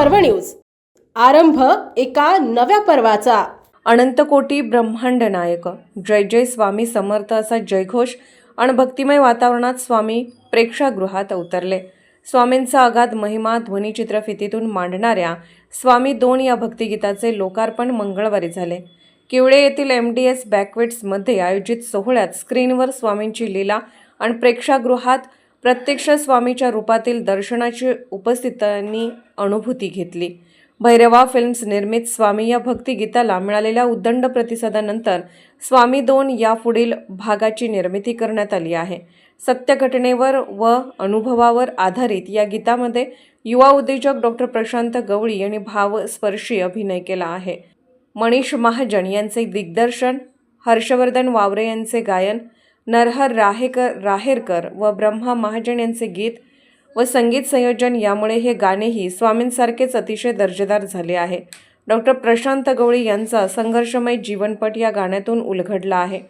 पर्व न्यूज. आरंभ एका नव्या पर्वाचा. अनंतकोटी ब्रह्मांड नायक. जय जय स्वामी समर्थ असा जयघोष आणि भक्तिमय वातावरणात स्वामी प्रेक्षागृहात अवतरले. स्वामींचा अगाध महिमा ध्वनिचित्रफितीतून मांडणाऱ्या स्वामी दोन या भक्तिगीताचे लोकार्पण मंगळवारी झाले. किवळे येथील एम डी एस बॅकवेट्समध्ये आयोजित सोहळ्यात स्क्रीनवर स्वामींची लीला आणि प्रेक्षागृहात प्रत्यक्ष स्वामीच्या रूपातील दर्शनाची उपस्थितांनी अनुभूती घेतली. भैरवा फिल्म्स निर्मित स्वामी या भक्तिगीताला मिळालेल्या उद्दंड प्रतिसादानंतर स्वामी दोन यापुढील भागाची निर्मिती करण्यात आली आहे. सत्यघटनेवर व अनुभवावर आधारित या गीतामध्ये युवा उद्योजक डॉक्टर प्रशांत गवळी यांनी भावस्पर्शी अभिनय केला आहे. मनीष महाजन यांचे दिग्दर्शन हर्षवर्धन वावरे यांचे गायन नरहर राहेकर राहेरकर व ब्रह्मा महाजन यांचे गीत व संगीत संयोजन यामुळे हे गाणेही स्वामींसारखेच अतिशय दर्जेदार झाले आहे. डॉक्टर प्रशांत गवळी यांचा संघर्षमय जीवनपट या गाण्यातून उलघडला आहे.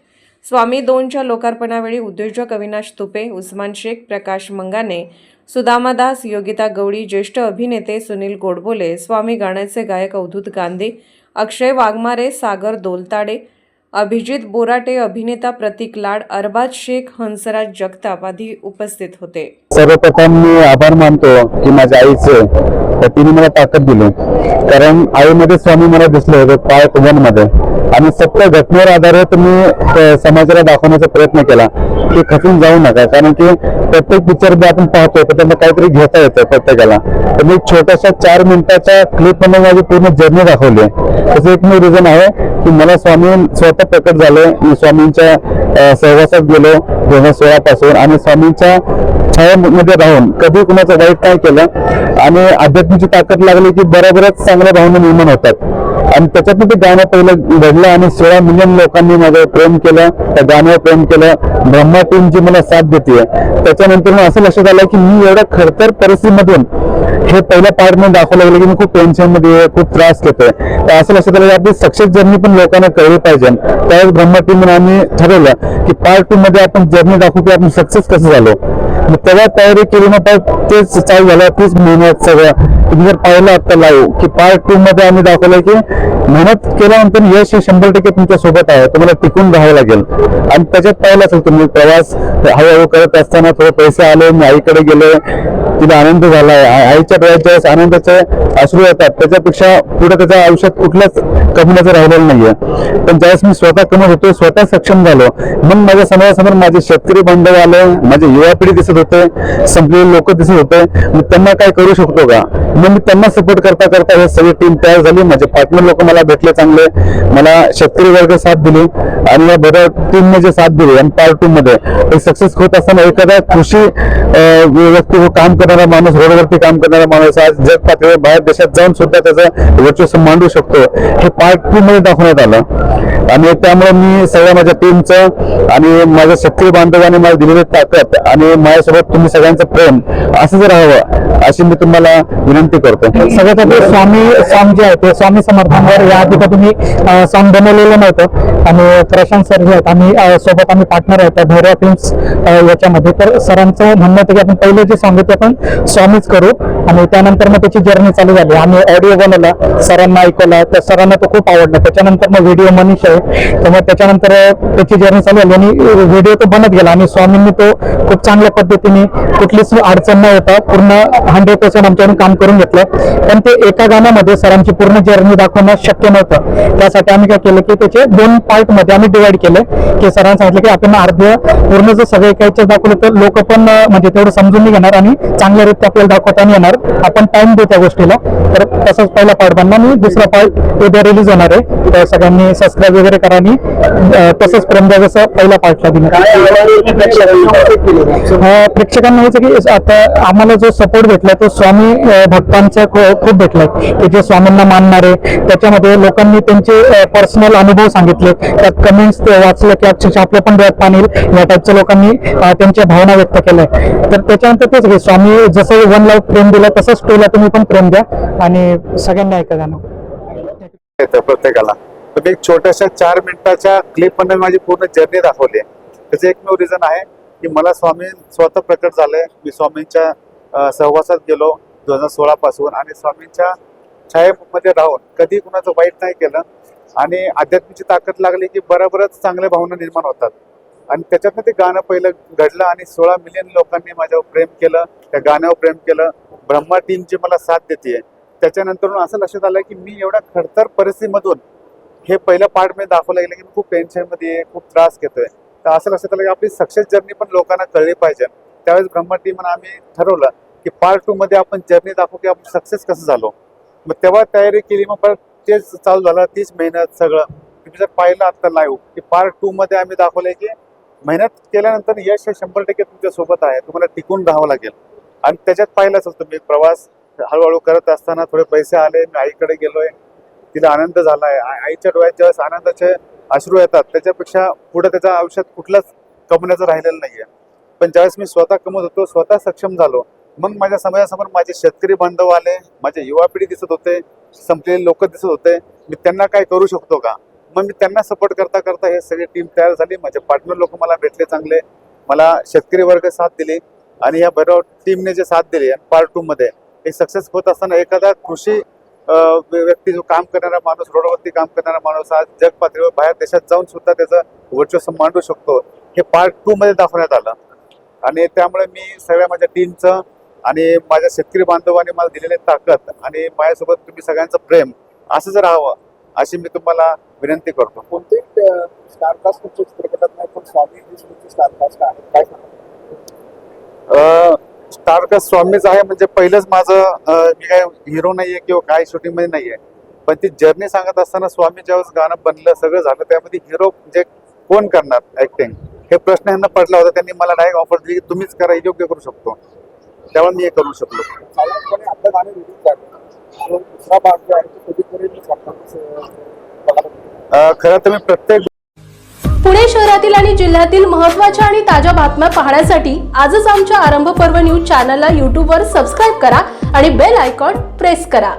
स्वामी दोनच्या लोकार्पणावेळी उद्योजक अविनाश तुपे उस्मान शेख प्रकाश मंगाने सुदामादास योगिता गवळी ज्येष्ठ अभिनेते सुनील गोडबोले स्वामी गाण्याचे गायक अवधूत गांधी अक्षय वाघमारे सागर दोलताडे अभिजित बोराटे अभिनेता प्रतीक लाड अरबाज शेख हंसराज जगताप आदी उपस्थित होते. सर्वप्रथम मी आभार मानतो की माझ्या आईचे तर तिने मला ताकद दिली. कारण आईमध्ये स्वामी मला दिसले होते पायमध्ये आणि सत्य घटनेवर आधारित मी समाजाला दाखवण्याचा प्रयत्न केला की खचून जाऊ नका. कारण की प्रत्येक पिक्चर जे आपण पाहतो तर त्यांना काहीतरी घेता येतं प्रत्येकाला. तर मी छोट्याशा चार मिनिटाच्या क्लिपमध्ये माझी पूर्ण जर्नी दाखवली आहे. त्याचं एक मी रिझन आहे की मला स्वामी स्वतः प्रकट झाले मी स्वामींच्या सहवासात गेलो दोन हजार सोळा पासून आणि स्वामींच्या छायामध्ये राहून कधी कुणाचं वाईट नाही केलं. आणि अध्यात्माची ताकद लागली की बरोबरच चांगल्या भावना निर्माण होतात. आणि त्याच्यातनं ते गाणं पहिलं घडलं आणि सोळा मिलियन लोकांनी माझं प्रेम केलं त्या गाण्यावर प्रेम केलं. ब्रह्मा टीम जी मला साथ देते. त्याच्यानंतर मग असं लक्षात आलं की मी एवढ्या खडतर परिस्थितीमधून हे पहिल्या पार्टमध्ये दाखवलं गेलं की मी खूप टेन्शनमध्ये खूप त्रास घेतोय. तर असं लक्षात आलं की आपली सक्सेस जर्नी पण लोकांना कळली पाहिजे. त्यावेळेस ब्रह्मा टीम आम्ही ठरवलं की पार्ट टू मध्ये आपण जर्नी दाखवू की आपण सक्सेस कसं झालो. मग तेव्हा तयारी केली ना तेच चालू झालं तीच मेहनत सगळं. तुम्ही जर पाहिलं आता लाईव्ह की पार्ट टू मध्ये आम्ही दाखवलंय की मेहनत केल्यानंतर यश हे शंभर टक्के तुमच्यासोबत आहे. तुम्हाला टिकून राहावं लागेल. आणि त्याच्यात पाहिलं असेल तुम्ही प्रवास हळूहळू करत असताना थोडे पैसे आले मी आईकडे गेले तिला आनंद झालाय आईच्या डोळ्यात ज्यावेळेस आनंदाचे अश्रू येतात त्याच्यापेक्षा पुढे त्याच्या आयुष्यात कुठल्याच कमवण्याचं राहिलेलं नाहीये. पण ज्यावेळेस मी स्वतः कमवत होतो स्वतः सक्षम झालो. मग माझ्या समाजासमोर माझे शेतकरी बांधव आले माझे युवा पिढी दिसत होते संपलेले लोक दिसत होते. मी त्यांना काय करू शकतो का? मग मी त्यांना सपोर्ट करता करता हे सगळी टीम तयार झाली. माझे पार्टनर लोक मला भेटले चांगले. मला शेतकरी वर्ग साथ दिली आणि या बऱ्या टीमने जे साथ दिली आणि पार्ट टू मध्ये. एक सक्सेस होत असताना एखादा कृषी व्यक्ती हो काम करणारा माणूस रोडवरती काम करणारा माणूस आज जग पातळीवर बाहेर देशात जाऊन सुद्धा त्याचं वर्चस्व मांडू शकतो. हे पार्ट टू मध्ये दाखवण्यात आलं. आणि त्यामुळे मी सगळ्या माझ्या टीमचं आणि माझ्या शेतकरी बांधवाने मला दिलेली ताकद आणि माझ्यासोबत तुम्ही सगळ्यांचं प्रेम असंच राहावं अशी मी तुम्हाला विनंती करतो. सगळ्यात आधी स्वामी सॉन्ग जे आहे ते स्वामी समर्थांवर या आधी तर तुम्ही सॉन्ग बनवलेलं नव्हतं. आणि प्रशांत सर जे आहेत आम्ही सोबत आम्ही पार्टनर आहेत भैरव फिल्म्स याच्यामध्ये. तर सरांचं म्हणणं होतं की आपण पहिलं जे सॉन्ग आहे ते आपण स्वामीच करू. आणि त्यानंतर मग त्याची जर्नी चालू झाली. आम्ही ऑडिओ बनवला सरांना ऐकवला. तर सरांना तो खूप आवडला. त्याच्यानंतर मग व्हिडिओ मनीष आहे. तर मग त्याच्यानंतर त्याची जर्नी चालू झाली. आणि व्हिडिओ तो बनत गेला. आणि स्वामींनी तो खूप चांगल्या पद्धतीने कुठलीच अडचण न होता पूर्ण हंड्रेड पर्सेंट आमच्याकडून काम करून घेतलं. पण ते एका गाण्यामध्ये सरांची पूर्ण जर्नी दाखवणं शक्य नव्हतं. त्यासाठी आम्ही काय केलं की त्याचे दोन पार्टमध्ये आम्ही डिवाइड केले. की सरांनी सांगितलं की आपण अर्ध पूर्ण जर सगळे काही दाखवलं तर लोक पण म्हणजे तेवढं समजून नाही घेणार आणि चांगल्या रीत्या आपल्याला दाखवता नाही येणार. आपण टाइम देऊ त्या गोष्टीला. तर तसंच पहिला पार्ट बनला आणि दुसरा पार्ट उद्या रिलीज होणार आहे. तर सगळ्यांनी सबस्क्राईब वगैरे करा आणि तसंच प्रेम द्या जसं पहिल्या पार्टला दिलं. प्रेक्षकांना की आता आम्हाला जो सपोर्ट भेटला तो स्वामी अं, भक्तांचा खूप भेटलाय की जे स्वामींना मानणारे त्याच्यामध्ये लोकांनी त्यांचे पर्सनल अनुभव सांगितले. त्यात कमेंट्स वाचले की अक्षरशः आपलं पण डोळ्यात पाणी या टाईपच्या लोकांनी त्यांच्या भावना व्यक्त केल्या. तर त्याच्यानंतर तेच घे स्वामी जसं वन लाईफ प्रेम दिलं तसंच टूला तुम्ही पण प्रेम द्या. आणि सगळ्यांना ऐका गाणं. येतं प्रत्येकाला. तर एक छोट्याशा चार मिनिटाच्या क्लिपमध्ये माझी पूर्ण जर्नी दाखवली आहे. त्याचं एकमेव रिझन आहे की मला स्वामी स्वतः प्रकट झालंय. मी स्वामींच्या सहवासात गेलो. दोन हजार सोळा पासून आणि स्वामींच्या छायेमध्ये राहून कधी कुणाचं वाईट नाही केलं. आणि अध्यात्माची ताकद लागली की बरोबरच चांगल्या भावना निर्माण होतात. आणि त्याच्यातनं ते गाणं पहिलं घडलं आणि सोळा मिलियन लोकांनी माझ्यावर प्रेम केलं. त्या गाण्यावर प्रेम केलं. ब्रह्मा टीमची मला साथ देते त्याच्यानंतर असं लक्षात आलं की मी एवढ्या खडतर परिस्थितीमधून हे पहिलं पार्ट मी दाखवलं गेलं की मी खूप टेन्शनमध्ये आहे खूप त्रास घेतोय. तर असं लक्षात आलं की आपली सक्सेस जर्नी पण लोकांना कळली पाहिजे. त्यावेळेस ब्रह्मा टीमनं आम्ही ठरवलं की पार्ट टू मध्ये आपण जर्नी दाखवू की आपण सक्सेस कसं झालो. मग तेव्हा तयारी केली मग परत तेच चालू झालं तीच मेहनत सगळं. तुम्ही जर पाहिलं आता लाईव्ह की पार्ट टू मध्ये आम्ही दाखवलंय की मेहनत केल्यानंतर यश हे शंभर टक्के तुमच्यासोबत आहे. तुम्हाला टिकून राहावं लागेल. आणि त्याच्यात पाहिलं असेल तुम्ही प्रवास हळूहळू करत असताना थोडे पैसे आले मी आईकडे गेलोय. तिला आनंद झालाय. आईच्या डोळ्यात ज्यावेळेस आनंदाचे अश्रू येतात त्याच्यापेक्षा पुढे त्याच्या आयुष्यात कुठलाच कमवण्याचं राहिलेलं नाहीये. पण ज्यावेळेस मी स्वतः कमवत होतो स्वतः सक्षम झालो. मग माझ्या समाजासमोर माझे शेतकरी बांधव आले माझे युवा पिढी दिसत होते संपलेले लोक दिसत होते. मी त्यांना काय करू शकतो का? मग मी त्यांना सपोर्ट करता करता हे सगळी टीम तयार झाली. माझे पार्टनर लोक मला भेटले चांगले. मला शेतकरी वर्ग साथ दिली आणि या बरोबर टीमने जे साथ दिली पार्ट टू मध्ये हे सक्सेस होत असताना एखादा कृषी व्यक्ती जो काम करणारा माणूस रोडवरती काम करणारा माणूस आज जग पातळीवर बाहेर देशात जाऊन सुद्धा त्याचं वर्चस्व मांडू शकतो. हे पार्ट टू मध्ये दाखवण्यात आलं. आणि त्यामुळे मी सगळ्या माझ्या टीमचं आणि माझ्या शेतकरी बांधवांनी मला दिलेली ताकद आणि माझ्यासोबत तुम्ही सगळ्यांचं प्रेम असं जर राहावं अशी मी तुम्हाला विनंती करतो. कोणतेही स्टारकास्ट तुमच्या चित्रपटात नाही पण स्वामी स्टारकास्ट आहे काय सांगा स्टार का स्वामीच आहे म्हणजे पहिलंच माझं मी काय हिरो नाहीये किंवा काय शूटिंगमध्ये नाहीये. पण ती जर्नी सांगत असताना स्वामी ज्यावेळेस गाणं बनलं सगळं झालं त्यामध्ये हिरो म्हणजे कोण करणार ऍक्टिंग हे प्रश्न यांना पडला होता त्यांनी मला डायरेक्ट ऑफर दिली की तुम्हीच करा योग्य करू शकतो. त्यामुळे मी हे करू शकलो. खरं तर मी प्रत्येक पुणे शहरातील आणि जिल्ह्यातील महत्त्वाच्या आणि ताज्या बातम्या पाहण्यासाठी आजच आमच्या आरंभ पर्व न्यूज चॅनलला यूट्यूबवर सबस्क्राईब करा आणि बेल आयकॉन प्रेस करा.